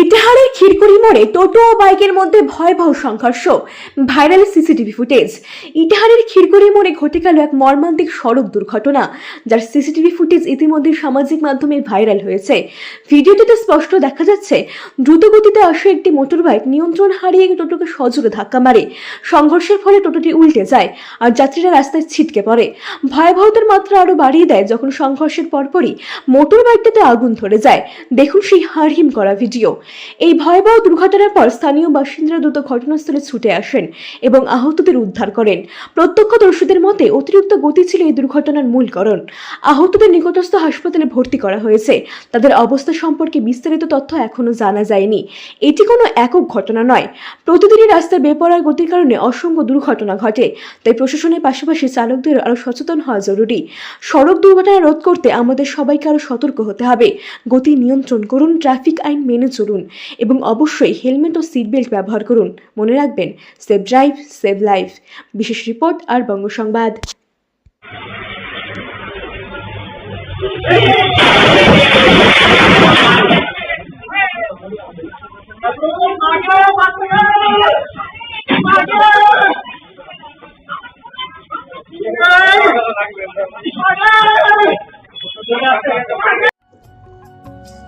ইটাহারের খিরকুড়ি মোড়ে টোটো ও বাইকের মধ্যে ভয়াবহ সংঘর্ষ। Viral CCTV footage. ইটাহারের খিরকুড়ি মোড়ে ঘটে গেল এক মর্মান্তিক সড়ক দুর্ঘটনা, যার সিসিটিভি ফুটেজ ইতিমধ্যে সামাজিক মাধ্যমে ভাইরাল হয়েছে। ভিডিওটিতে স্পষ্ট দেখা যাচ্ছে, দ্রুতগতিতে আসা একটি মোটরবাইক নিয়ন্ত্রণ হারিয়ে টোটোকে সজোরে ধাক্কা মারে। সংঘর্ষের ফলে টোটোটি উল্টে যায় আর যাত্রীরা রাস্তায় ছিটকে পড়ে। ভয়াবহতার মাত্রা আরও বাড়িয়ে দেয় যখন সংঘর্ষের পরপরই মোটর বাইকটাতে আগুন ধরে যায়। দেখুন সেই হারহিম করা ভিডিও। এই ভয়াবহ দুর্ঘটনার পর স্থানীয় বাসিন্দারা দ্রুত ঘটনাস্থলে ছুটে আসেন এবং আহতদের উদ্ধার করেন। প্রত্যক্ষদর্শীদের মতে, অতিরিক্ত গতি ছিল এই দুর্ঘটনার মূল কারণ। আহতদের নিকটস্থ হাসপাতালে ভর্তি করা হয়েছে। তাদের অবস্থা সম্পর্কে বিস্তারিত তথ্য এখনও জানা যায়নি। এটি কোনো একক ঘটনা নয়। প্রতিদিনই রাস্তার বেপরোয়া গতির কারণে অসংখ্য দুর্ঘটনা ঘটে। তাই প্রশাসনের পাশাপাশি চালকদের আরও সচেতন হওয়া জরুরি। সড়ক দুর্ঘটনা রোধ করতে আমাদের সবাইকে আরও সতর্ক হতে হবে। গতি নিয়ন্ত্রণ করুন। ট্রাফিক আইন মেনে চলুন। এবং অবশ্যই হেলমেট ও সিট বেল্ট ব্যবহার করুন। মনে রাখবেন সেভ ড্রাইভ সেভ লাইফ বিশেষ রিপোর্ট আর বঙ্গ সংবাদ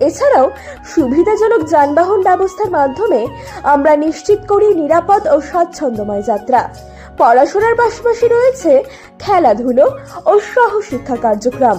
এছাড়াও সুবিধাজনক যানবাহন ব্যবস্থার মাধ্যমে আমরা নিশ্চিত করি নিরাপদ ও স্বাচ্ছন্দ্যময় যাত্রা। পড়াশোনার পাশাপাশি রয়েছে খেলাধুলো ও সহশিক্ষা কার্যক্রম।